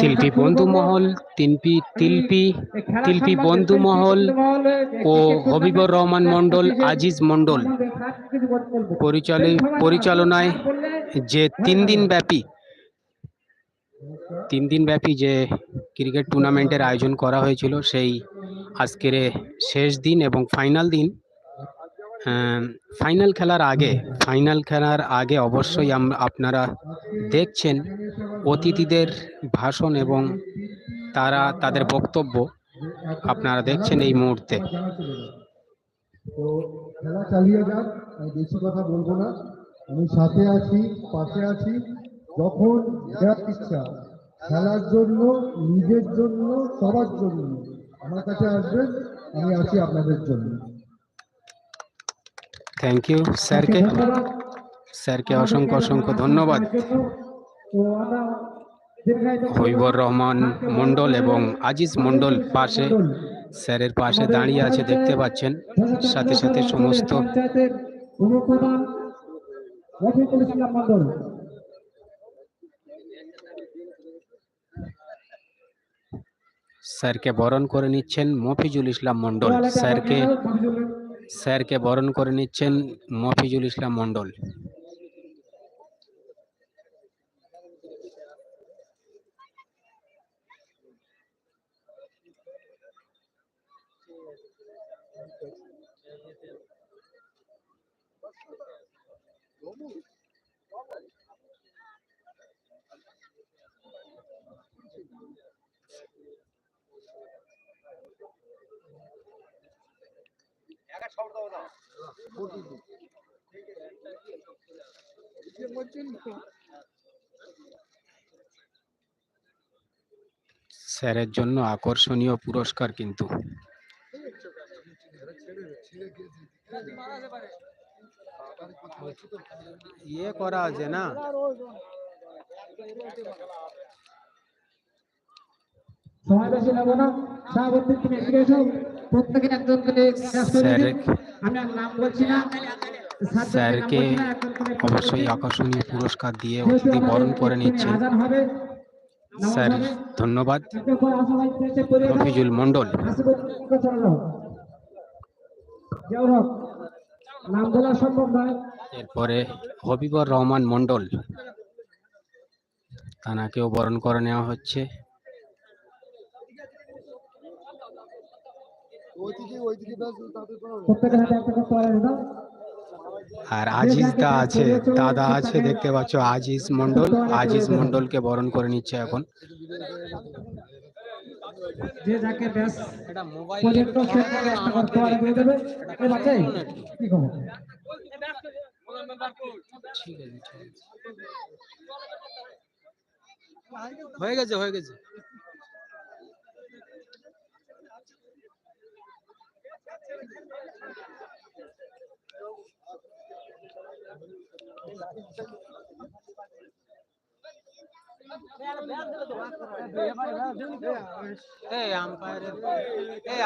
তিলপি বন্ধু মহল তিনপি তিলপি তিলপি বন্ধু মহল ও হবিবর রহমান মন্ডল আজিজ মন্ডল পরিচালি পরিচালনায় যে তিন দিন ব্যাপী তিন দিন ব্যাপী যে ক্রিকেট টুর্নামেন্টের আয়োজন করা হয়েছিল সেই আজকের শেষ দিন এবং ফাইনাল দিন। ফাইনাল খেলার আগে ফাইনাল খেলার আগে অবশ্যই আপনারা দেখছেন অতিথিদের ভাষণ এবং তারা তাদের বক্তব্য আপনারা দেখছেন এই মুহূর্তে। তো খেলা চালিয়ে যাক, আমি বেশি কথা বলব না। আমি সাথে আছি, পাশে আছি। যখন ইচ্ছা, খেলার জন্য, নিজের জন্য, সবার জন্য, আমার কাছে আসবেন, আমি আছি আপনাদের জন্য। থ্যাংক ইউ স্যারকে। স্যারকে অসংখ্য অসংখ্য ধন্যবাদ। হবিবর রহমান মন্ডল এবং আজিজ মন্ডল পাশে, স্যারের পাশে দাঁড়িয়ে আছে, দেখতে পাচ্ছেন। সাথে সাথে সমস্ত স্যারকে বরণ করে নিচ্ছেন মফিজুল ইসলাম মন্ডল স্যারকে স্যারকে বরণ করে নিচ্ছেন মফিজুল ইসলাম মন্ডল স্যারের জন্য আকর্ষণীয় পুরস্কার কিন্তু। ইয়ে করা আছে না? সময় বেশি নেব না। সভাপতি তুমি এদিকে এসো প্রত্যেকে একজন করে আমি আর নাম বলছি না। স্যারকে অবশ্যই আকর্ষণীয় পুরস্কার দিয়ে অতিথি বরণ করে নিচ্ছেন। নামাজ স্যার ধন্যবাদ। মফিজুল মন্ডল এরপরে হবিবর রহমান মন্ডল তানাকেও বরণ করে নেওয়া হচ্ছে প্রত্যেকের হাতে একটা করে তোয়ালে দাও আর আজিজ দা আছে দাদা আছে দেখতে পাচ্ছ আজিজ মন্ডল আজিজ মন্ডলকে বরণ করে নিচ্ছে এখন। যে যাকে ব্যাস পর্যন্ত সে তাকে একটা করে দিয়ে দেবে। এ বাচ্চা কি খবর? হয়ে গেছে হয়ে গেছে। এই আম্পায়ারের এই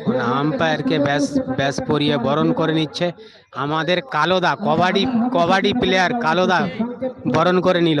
এখন আম্পায়ারকে ব্যাস ব্যাস পরিয়ে বরণ করে নিচ্ছে। আমাদের কালোদা, কবাডি কবাডি প্লেয়ার কালোদা বরণ করে নিল।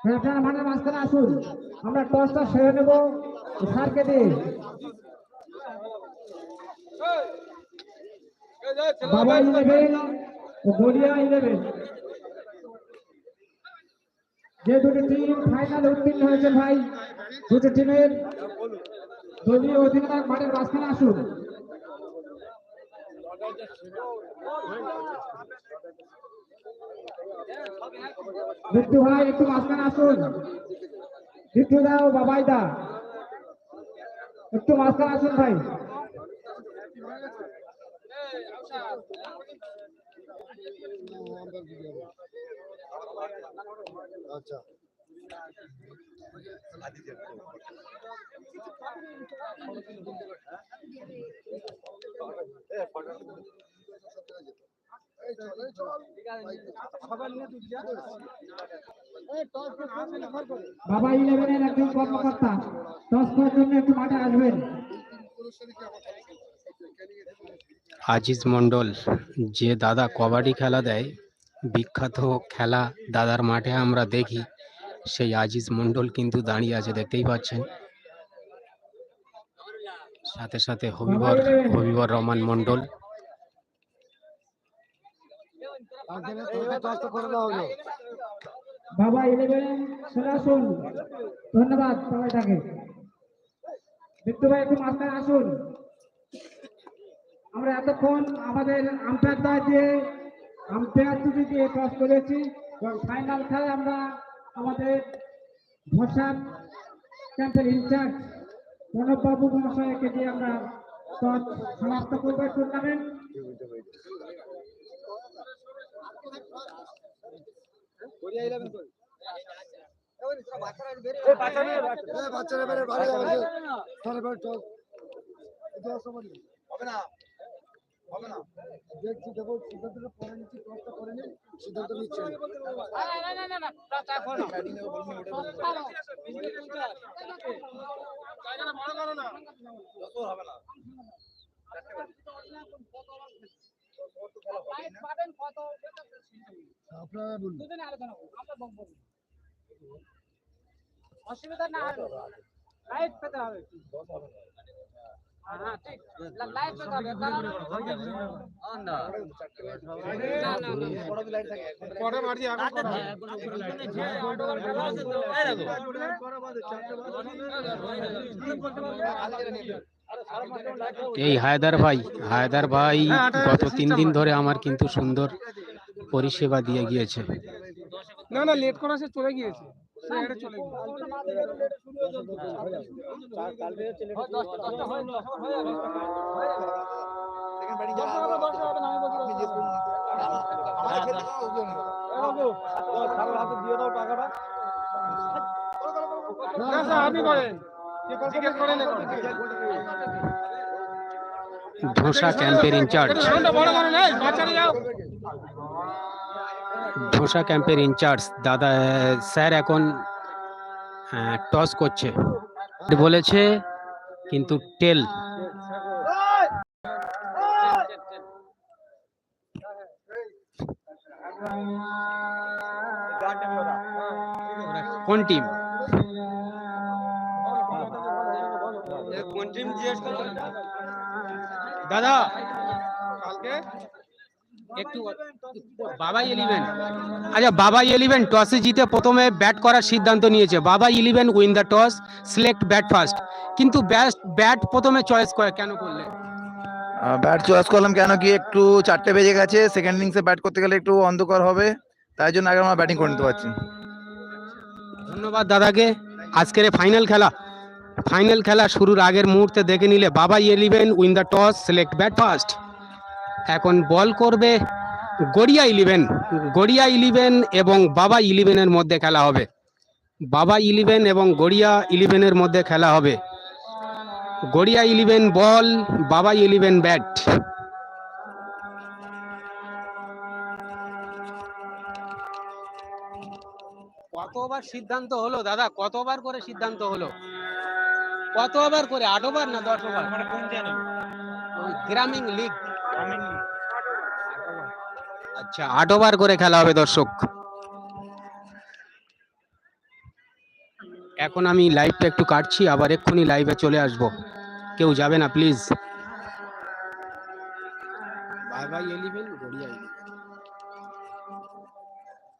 হ্যাঁ, আপনারা মাঠের মাঝখানে আসুন। আমরা টসটা সেরে নেব। স্যারকে দিয়ে বাবা ইলেভেন গড়িয়া ইলেভেন যে দুটি টিম ফাইনালে উত্তীর্ণ হয়েছে ভাই দুটি টিমের দলীয় অধিনায়ক মাঠের মাঝখানে আসুন। বিট্টু ভাই একটু মাঝখানে আসুন। বিট্টু দাও বাবাই দা। একটু মাঝখানে আসুন ভাই। আচ্ছা। বাবা একজন কর্মকর্তা। টস করার জন্য একটু মাঠে আসবেন। আজিজ মন্ডল যে দাদা কবাডি খেলা দেয় বিখ্যাত খেলা দাদার মাঠে আমরা দেখি সেই আজিজ মণ্ডল কিন্তু দাঁড়িয়ে আছে দেখতেই পাচ্ছেন। সাথে সাথে হবিবর হবিবর রহমান মণ্ডল। বাবা ইলেভেন চলে আসুন। ধন্যবাদ সবাইটাকে। বিট্টু ভাই একটু মাঝখানে আসুন। আমরা এতক্ষণ আমাদের আম্পায়ার দায় দিয়ে আম্পায়ার ছুটি দিয়ে টস করেছি। এবং ফাইনাল খেলায় আমরা আমাদের ভরসার ক্যাম্পের ইনচার্জ প্রণববাবু মহাশয়কে দিয়ে আমরা টস সমাপ্ত করব টুর্নামেন্ট বাচ্চারা বেড়ে বাড়ি যাবে তাহলে বেড়ে চল হবে না হবে না দেখছি দেখো সিদ্ধান্তটা পরে নিচ্ছি ক্লাসটা করে নিই সিদ্ধান্ত নিচ্ছি আপনারা বলুন। অসুবিধা না হবে লাইট পেতে হবে। হ্যাঁ ঠিক। লাইট পেতে হবে। এই হায়দার ভাই হায়দার ভাই গত তিন দিন ধরে আমার কিন্তু সুন্দর পরিষেবা দিয়ে গিয়েছে। না না লেট করা সে চলে গিয়েছে। আপনি করেন। ধোসা ক্যাম্পের ইনচার্জ ধোসা ক্যাম্পের ইনচার্জ দাদা স্যার এখন টস করছে বলেছে কিন্তু টেল কোন টিম কোন টিম জিজ্ঞেস করো? দাদা কালকে? একটু বাবা ইলেভেন আচ্ছা বাবা ইলেভেন টসে জিতে প্রথমে ব্যাট করার সিদ্ধান্ত নিয়েছে। Baba eleven win the toss select bat first কিন্তু ব্যাট ব্যাট প্রথমে চয়েস করে কেন করলে? ব্যাট চয়েস করলাম কেন কি একটু চারটে বেজে গেছে সেকেন্ড ইনিংসে ব্যাট করতে গেলে একটু অন্ধকার হবে তাই জন্য আগে আমরা ব্যাটিং করে নিতে পারছি। ধন্যবাদ দাদাকে। আজকের ফাইনাল খেলা। ফাইনাল খেলা শুরুর আগের মুহূর্তে দেখে নিলে Baba eleven win the toss select bat first এখন বল করবে গড়িয়া ইলেভেন গড়িয়া ইলেভেন এবং বাবা ইলেভেনের মধ্যে খেলা হবে। বাবা ইলেভেন এবং গড়িয়া ইলেভেনের মধ্যে খেলা হবে। গড়িয়া ইলেভেন বল বাবা ইলেভেন ব্যাট কত ওভার সিদ্ধান্ত হলো দাদা? কত ওভার করে সিদ্ধান্ত হলো? কত ওভার করে আট ওভার না দশ ওভার গ্রামিং গ্রামীণ লিগ। আচ্ছা আট ওভার করে খেলা হবে দর্শক। এখন আমি লাইভটা একটু কাটছি আবার এক্ষুনি লাইভে চলে আসব। কেউ যাবে না প্লিজ